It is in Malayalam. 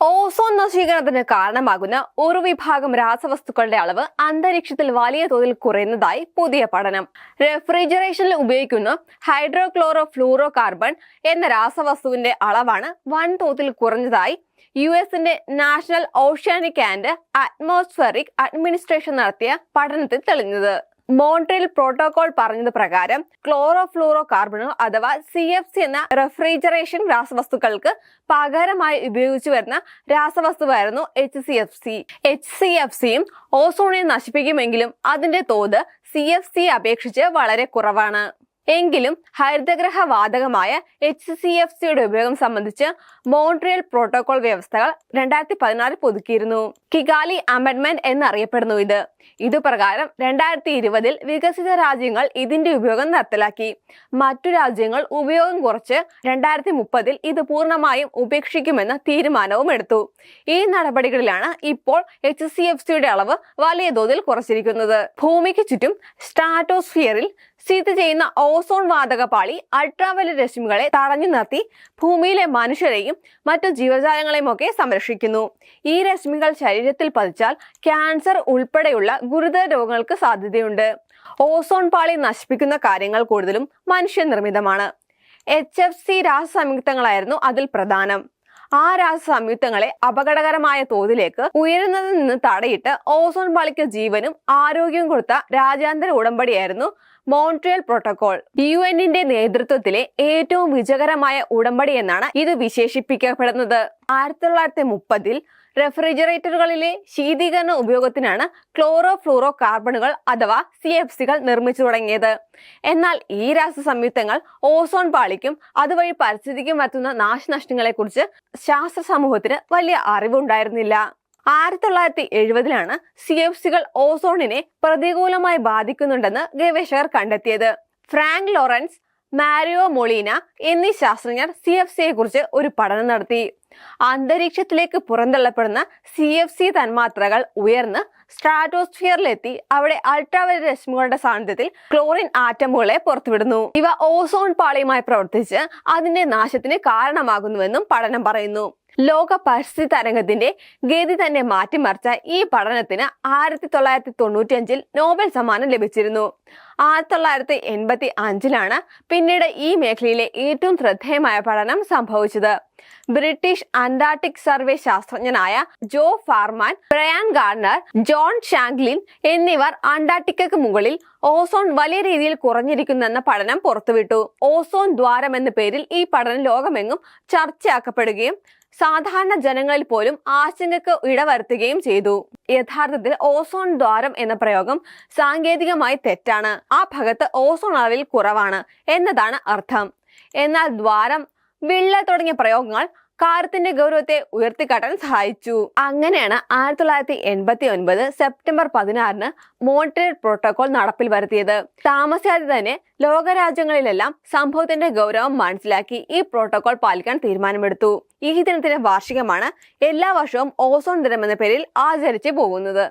ഓസോൺ നശീകരണത്തിന് കാരണമാകുന്ന ഒരു വിഭാഗം രാസവസ്തുക്കളുടെ അളവ് അന്തരീക്ഷത്തിൽ വലിയ തോതിൽ കുറയുന്നതായി പുതിയ പഠനം. റെഫ്രിജറേഷനിൽ ഉപയോഗിക്കുന്ന ഹൈഡ്രോക്ലോറോ ഫ്ലൂറോ കാർബൺ എന്ന രാസവസ്തുവിന്റെ അളവാണ് വൻതോതിൽ കുറഞ്ഞതായി യു എസിന്റെ national oceanic and atmospheric administration നടത്തിയ പഠനത്തിൽ തെളിഞ്ഞത്. മോൺട്രിയൽ പ്രോട്ടോകോൾ പറഞ്ഞത് പ്രകാരം ക്ലോറോ ഫ്ലൂറോ കാർബണുകൾ അഥവാ സി എഫ് സി എന്ന റെഫ്രിജറേഷൻ രാസവസ്തുക്കൾക്ക് പകരമായി ഉപയോഗിച്ചു വരുന്ന രാസവസ്തുവായിരുന്നു H C F C. H C F സിയും ഓസോണിയും നശിപ്പിക്കുമെങ്കിലും അതിന്റെ തോത് സി എഫ് സി അപേക്ഷിച്ച് വളരെ കുറവാണ്. എങ്കിലും ഹരിതഗ്രഹ വാതകമായ എച്ച് സി എഫ് സിയുടെ ഉപയോഗം സംബന്ധിച്ച് മോൺട്രിയൽ പ്രോട്ടോകോൾ വ്യവസ്ഥകൾ രണ്ടായിരത്തി പതിനാറിൽ പുതുക്കിയിരുന്നു. കിഗാലി അമെൻഡ്മെന്റ് എന്നറിയപ്പെടുന്നു ഇത്. ഇതുപ്രകാരം രണ്ടായിരത്തി ഇരുപതിൽ വികസിത രാജ്യങ്ങൾ ഇതിന്റെ ഉപയോഗം നിർത്തലാക്കി. മറ്റു രാജ്യങ്ങൾ ഉപയോഗം കുറച്ച് രണ്ടായിരത്തി മുപ്പതിൽ ഇത് പൂർണമായും ഉപേക്ഷിക്കുമെന്ന തീരുമാനവും എടുത്തു. ഈ നടപടികളിലാണ് ഇപ്പോൾ എച്ച് സി എഫ് സിയുടെ അളവ് വലിയ തോതിൽ കുറച്ചിരിക്കുന്നത്. ഭൂമിക്ക് ചുറ്റും സ്ട്രാറ്റോസ്ഫിയറിൽ സ്ഥിതി ചെയ്യുന്ന ഓസോൺ വാതക പാളി അൾട്രാവയലറ്റ് രശ്മികളെ തടഞ്ഞു നിർത്തി ഭൂമിയിലെ മനുഷ്യരെയും മറ്റു ജീവജാലങ്ങളെയും ഒക്കെ സംരക്ഷിക്കുന്നു. ഈ രശ്മികൾ ശരീരത്തിൽ പതിച്ചാൽ ക്യാൻസർ ഉൾപ്പെടെയുള്ള ഗുരുതര രോഗങ്ങൾക്ക് സാധ്യതയുണ്ട്. ഓസോൺ പാളി നശിപ്പിക്കുന്ന കാര്യങ്ങൾ കൂടുതലും മനുഷ്യനിർമ്മിതമാണ്. എച്ച് എഫ് സി രാസസംയുക്തങ്ങളായിരുന്നു അതിൽ പ്രധാനം. ആ രാസസംയുക്തങ്ങളെ അപകടകരമായ തോതിലേക്ക് ഉയരുന്നതിൽ നിന്ന് തടയിട്ട് ഓസോൺ പാളിക്ക് ജീവനും ആരോഗ്യവും കൊടുത്ത രാജ്യാന്തര ഉടമ്പടിയായിരുന്നു മോൺട്രിയൽ പ്രോട്ടോകോൾ. യു എന്നിന്റെ നേതൃത്വത്തിലെ ഏറ്റവും വിജയകരമായ ഉടമ്പടി എന്നാണ് ഇത് വിശേഷിപ്പിക്കപ്പെടുന്നത്. ആയിരത്തി തൊള്ളായിരത്തി മുപ്പതിൽ റെഫ്രിജറേറ്ററുകളിലെ ശീതീകരണ ഉപയോഗത്തിനാണ് ക്ലോറോ ഫ്ലൂറോ കാർബണുകൾ അഥവാ സി എഫ് സികൾ നിർമ്മിച്ചു തുടങ്ങിയത്. എന്നാൽ ഈ രാസസംയുക്തങ്ങൾ ഓസോൺ പാളിക്കും അതുവഴി പരിസ്ഥിതിക്കും വരുത്തുന്ന നാശനഷ്ടങ്ങളെക്കുറിച്ച് ശാസ്ത്ര സമൂഹത്തിന് വലിയ അറിവുണ്ടായിരുന്നില്ല. ആയിരത്തി തൊള്ളായിരത്തി എഴുപതിലാണ് സി എഫ് സികൾ ഓസോണിനെ പ്രതികൂലമായി ബാധിക്കുന്നുണ്ടെന്ന് ഗവേഷകർ കണ്ടെത്തിയത്. ഫ്രാങ്ക് ലോറൻസ് മാരിയോ മൊളീന എന്നീ ശാസ്ത്രജ്ഞർ സി എഫ് സിയെ കുറിച്ച് ഒരു പഠനം നടത്തി. അന്തരീക്ഷത്തിലേക്ക് പുറന്തള്ളപ്പെടുന്ന സി എഫ് സി തന്മാത്രകൾ ഉയർന്ന് സ്ട്രാറ്റോസ്ഫിയറിലെത്തി. അവിടെ അൾട്രാവയലറ്റ് രശ്മികളുടെ സാന്നിധ്യത്തിൽ ക്ലോറിൻ ആറ്റമുകളെ പുറത്തുവിടുന്നു. ഇവ ഓസോൺ പാളിയുമായി പ്രവർത്തിച്ച് അതിന്റെ നാശത്തിന് കാരണമാകുന്നുവെന്നും പഠനം പറയുന്നു. ലോക പരിസ്ഥിതി തരംഗത്തിന്റെ ഗതി തന്നെ മാറ്റിമറിച്ച ഈ പഠനത്തിന് ആയിരത്തി തൊള്ളായിരത്തി തൊണ്ണൂറ്റിയഞ്ചിൽ നോബൽ സമ്മാനം ലഭിച്ചിരുന്നു. ആയിരത്തി തൊള്ളായിരത്തി എൺപത്തി അഞ്ചിലാണ് പിന്നീട് ഈ മേഖലയിലെ ഏറ്റവും ശ്രദ്ധേയമായ പഠനം സംഭവിച്ചത്. British Antarctic survey ശാസ്ത്രജ്ഞനായ Joe Farman Brian Garner John Shanklin എന്നിവർ അന്റാർട്ടിക്കയ്ക്ക് മുകളിൽ ഓസോൺ വലിയ രീതിയിൽ കുറഞ്ഞിരിക്കുന്നെന്ന പഠനം പുറത്തുവിട്ടു. ഓസോൺ ദ്വാരം എന്ന പേരിൽ ഈ പഠനം ലോകമെങ്ങും ചർച്ചയാക്കപ്പെടുകയും സാധാരണ ജനങ്ങളിൽ പോലും ആശങ്കക്ക് ഇടവരുത്തുകയും ചെയ്തു. യഥാർത്ഥത്തിൽ ഓസോൺ ദ്വാരം എന്ന പ്രയോഗം സാങ്കേതികമായി തെറ്റാണ്. ആ ഭാഗത്ത് ഓസോൺ അളവിൽ കുറവാണ് എന്നതാണ് അർത്ഥം. എന്നാൽ ദ്വാരം വിള്ള തുടങ്ങിയ പ്രയോഗങ്ങൾ കാര്യത്തിന്റെ ഗൗരവത്തെ ഉയർത്തിക്കാട്ടാൻ സഹായിച്ചു. അങ്ങനെയാണ് ആയിരത്തി തൊള്ളായിരത്തി എൺപത്തി ഒൻപത് സെപ്റ്റംബർ പതിനാറിന് മോൺട്രിയൽ പ്രോട്ടോകോൾ നടപ്പിൽ വരുത്തിയത്. താമസിയാതെ തന്നെ ലോകരാജ്യങ്ങളിലെല്ലാം സംഭവത്തിന്റെ ഗൗരവം മനസ്സിലാക്കി ഈ പ്രോട്ടോകോൾ പാലിക്കാൻ തീരുമാനമെടുത്തു. ഈ ദിനത്തിന്റെ വാർഷികമാണ് എല്ലാ വർഷവും ഓസോൺ ദിനം എന്ന പേരിൽ ആചരിച്ചു പോകുന്നത്.